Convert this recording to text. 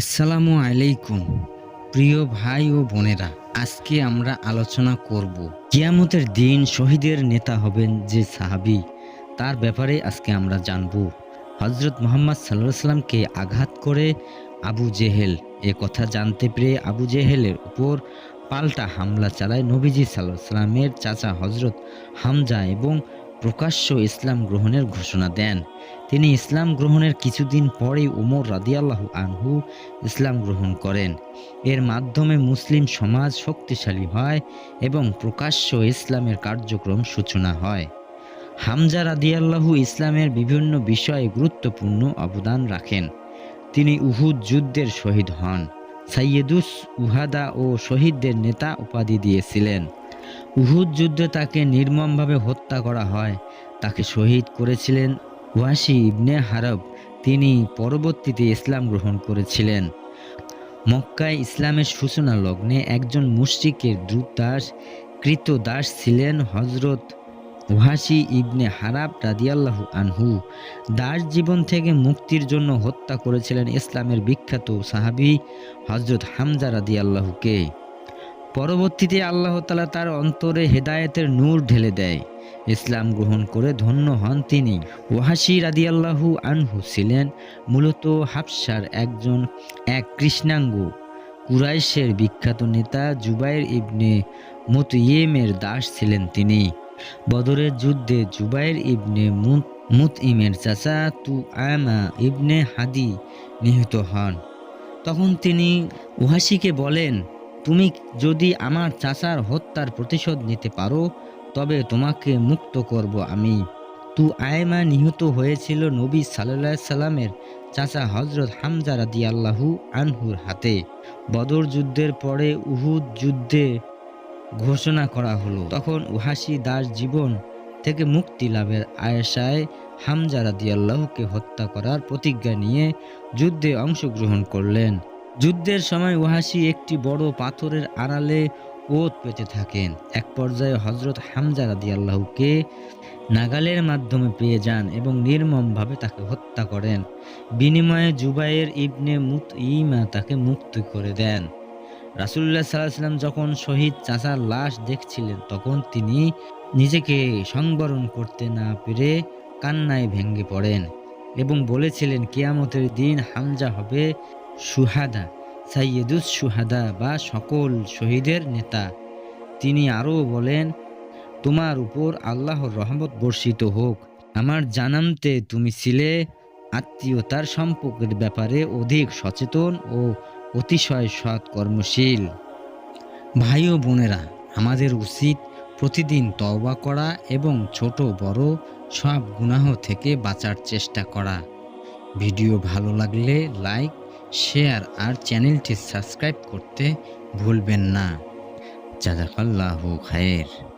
আসসালামু আলাইকুম, প্রিয় ভাই ও বোনেরা। আজকে আমরা আলোচনা করব, কিয়ামতের দিন শহীদের নেতা হবেন যে সাহাবী, তার ব্যাপারে আজকে আমরা জানব। হজরত মোহাম্মদ সাল্লাহ সাল্লামকে আঘাত করে আবু জেহেল, এ কথা জানতে পেরে আবু জেহেলের উপর পাল্টা হামলা চালায় নবীজি সাল্লাহ সাল্লামের চাচা হজরত হামজা এবং প্রকাশ্য ইসলাম গ্রহণের ঘোষণা দেন। তিনি ইসলাম গ্রহণের কিছুদিন পরেই উমর রাদিয়াল্লাহু আনহু ইসলাম গ্রহণ করেন। এর মাধ্যমে মুসলিম সমাজ শক্তিশালী হয় এবং প্রকাশ্য ইসলামের কার্যক্রম সূচনা হয়। হামজা রাদিয়াল্লাহু ইসলামের বিভিন্ন বিষয়ে গুরুত্বপূর্ণ অবদান রাখেন। তিনি উহুদ যুদ্ধের শহীদ হন। সাইয়েদুস উহাদা ও শহীদদের নেতা উপাধি দিয়েছিলেন। উহুদ যুদ্ধে তাকে নির্মমভাবে হত্যা করা হয়। তাকে শহীদ করেছিলেন ওয়াসি ইবনে হারব। তিনি পরবর্তীতে ইসলাম গ্রহণ করেছিলেন। মক্কায় ইসলামের সূচনা লগ্নে একজন মুশরিকের দ্রুতাস কৃত দাস ছিলেন হজরত ওয়াসি ইবনে হারাব রাদিয়াল্লাহু আনহু। দাস জীবন থেকে মুক্তির জন্য হত্যা করেছিলেন ইসলামের বিখ্যাত সাহাবী হজরত হামজা রাদিয়াল্লাহুকে। পরবর্তীতে আল্লাহ তালা তার অন্তরে হেদায়েতের নূর ঢেলে দেয়। ইসলাম গ্রহণ করে ধন্য হন তিনি। ওয়াহাসি রাদিয়াল্লাহু আনহু ছিলেন মূলত হাফসার একজন, এক কৃষ্ণাঙ্গ। কুরাইশের বিখ্যাত নেতা জুবাইর ইবনে মুতইয়েমের দাস ছিলেন তিনি। বদরের যুদ্ধে জুবাইর ইবনে মুতইমের চাচা তু আমা ইবনে হাদি নিহত হন। তখন তিনি ওহাসিকে বলেন তুমি যদি আমার চাচার হত্যার প্রতিশোধ নিতে পারো, তবে তোমাকে মুক্ত করব আমি। তু আয়মা নিহত হয়েছিল নবী সাল্লাহ সাল্লামের চাচা হজরত হামজা রাদি আল্লাহু আনহুর হাতে। বদর যুদ্ধের পরে উহুদ যুদ্ধে ঘোষণা করা হলো। তখন উহাসি দাস জীবন থেকে মুক্তি লাভের আয়েশায় হামজা রাদি আল্লাহকে হত্যা করার প্রতিজ্ঞা নিয়ে যুদ্ধে অংশগ্রহণ করলেন। যুদ্ধের সময় ওহাসি একটি বড় পাথরের আড়ালে ওত পেতে থাকেন। এক পর্যায়ে হজরত হামজা রাদি আল্লাহকে নাগালের মাধ্যমে পেয়ে যান এবং নির্মমভাবে তাকে হত্যা করেন। বিনিময়ে জুবাইয়ের ইবনে মুত ইমা তাকে মুক্ত করে দেন। রাসুল্লাহ সাল্লাহ সাল্লাম যখন শহীদ চাচার লাশ দেখছিলেন, তখন তিনি নিজেকে সংবরণ করতে না পেরে কান্নায় ভেঙে পড়েন এবং বলেছিলেন, কেয়ামতের দিন হামজা হবে সুহাদা, সাইয়েদুস সুহাদা বা সকল শহীদের নেতা। তিনি আরও বলেন, তোমার উপর আল্লাহর রহমত বর্ষিত হোক। আমার জানামতে তুমি ছিলে, আত্মীয়তার সম্পর্কের ব্যাপারে অধিক সচেতন ও অতিশয় সৎ কর্মশীল ভাই ও বোনেরা, আমাদের উচিত প্রতিদিন তওবা করা এবং ছোট, বড় সব গুনাহ থেকে বাঁচার চেষ্টা করা। ভিডিও ভালো লাগলে লাইক শেয়ার আর চ্যানেলটি সাবস্ক্রাইব করতে ভুলবেন না। জাজাকাল্লাহু খায়ের।